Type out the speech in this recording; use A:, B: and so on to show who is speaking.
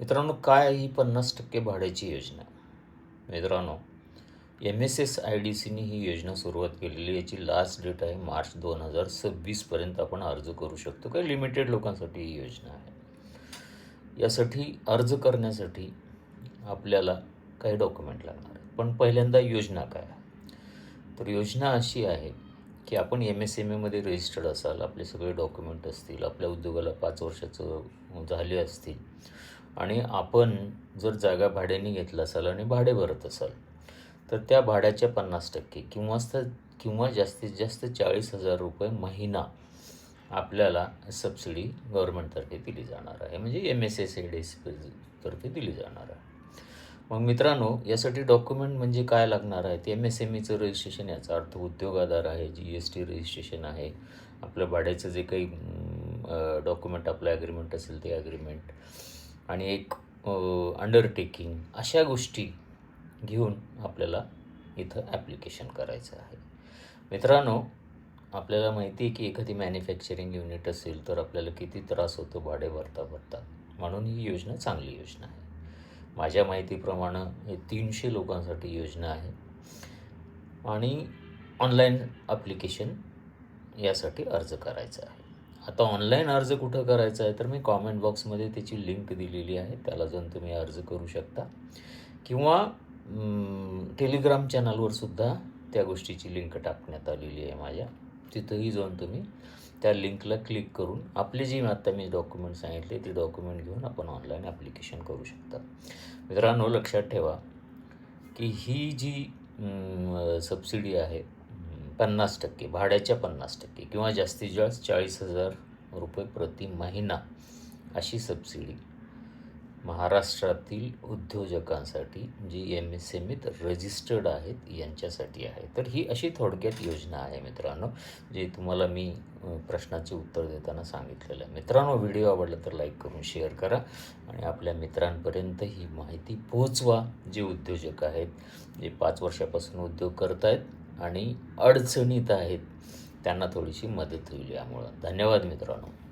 A: मित्रांनो काय ही पन्नास टक्के भाड्याची योजना मित्रांनो M S S I D सीने ही योजना सुरुवात केलेली याची लास्ट डेट आहे मार्च दोन हजार सव्वीसपर्यंत आपण अर्ज करू शकतो. काही लिमिटेड लोकांसाठी ही योजना आहे. यासाठी अर्ज करण्यासाठी आपल्याला काही डॉक्युमेंट लागणार आहे पण पहिल्यांदा योजना काय? आहे तर योजना अशी आहे की आपण एम एस एम एमध्ये रजिस्टर्ड असाल आपले सगळे डॉक्युमेंट असतील आपल्या उद्योगाला पाच वर्षाचं झाले असतील आणि आपण जर जागा भाड्याने घेतला असाल आणि भाडे भरत असाल तर त्या भाड्याच्या पन्नास टक्के किंवा स किंवा जास्तीत जास्त चाळीस हजार रुपये महिना आपल्याला सबसिडी गव्हर्नमेंटतर्फे दिली जाणार आहे. म्हणजे M S S A D तर्फे दिली जाणार आहे. मग मित्रांनो यासाठी डॉक्युमेंट म्हणजे काय लागणार आहे? ते एम एस एम ईचं रजिस्ट्रेशन याचा अर्थ उद्योगादार आहे जी एस टी रजिस्ट्रेशन आहे. आपलं भाड्याचं जे काही डॉक्युमेंट आपलं ॲग्रीमेंट असेल ते ॲग्रीमेंट आणि एक अंडरटेकिंग अशा गोष्टी घेऊन आपल्याला इथं ॲप्लिकेशन करायचं आहे. मित्रांनो आपल्याला माहिती आहे की एखादी मॅन्युफॅक्चरिंग युनिट असेल तर आपल्याला किती त्रास होतो भाडे भरता भरता. म्हणून ही योजना चांगली योजना आहे. माझ्या माहितीप्रमाणे हे तीनशे लोकांसाठी योजना आहे. आणि ऑनलाईन ॲप्लिकेशन यासाठी अर्ज करायचा आहे. आता ऑनलाईन अर्ज कुठं करायचा आहे? तर मी कॉमेंट बॉक्समध्ये त्याची लिंक दिलेली आहे. त्याला जाऊन तुम्ही अर्ज करू शकता. किंवा टेलिग्राम चॅनलवर सुद्धा त्या गोष्टीची लिंक टाकण्यात आलेली आहे माझ्या. तिथंही जाऊन तुम्ही त्या लिंकला क्लिक करून आपले जी आत्ता मी डॉक्युमेंट सांगितले ते डॉक्युमेंट घेऊन आपण ऑनलाईन ॲप्लिकेशन करू शकता. मित्रांनो लक्षात ठेवा की ही जी सबसिडी आहे पन्नास टक्के भाड्याच्या पन्नास टक्के किंवा जास्तीत जास्त चाळीस हजार रुपये प्रति महिना अशी सबसिडी महाराष्ट्रातील उद्योजकांसाठी जी एम एस एम ईत रजिस्टर्ड आहेत यांच्यासाठी आहे. तर ही अशी थोडक्यात योजना आहे मित्रांनो जे तुम्हाला मी प्रश्नाचे उत्तर देताना सांगितलेलं आहे. मित्रांनो व्हिडिओ आवडला तर लाईक करून शेअर करा आणि आपल्या मित्रांपर्यंत ही माहिती पोहोचवा. जे उद्योजक आहेत जे पाच वर्षापासून उद्योग करत आहेत आणि अडचणीत आहेत त्यांना थोडीशी मदत होईल यामुळं. धन्यवाद मित्रांनो.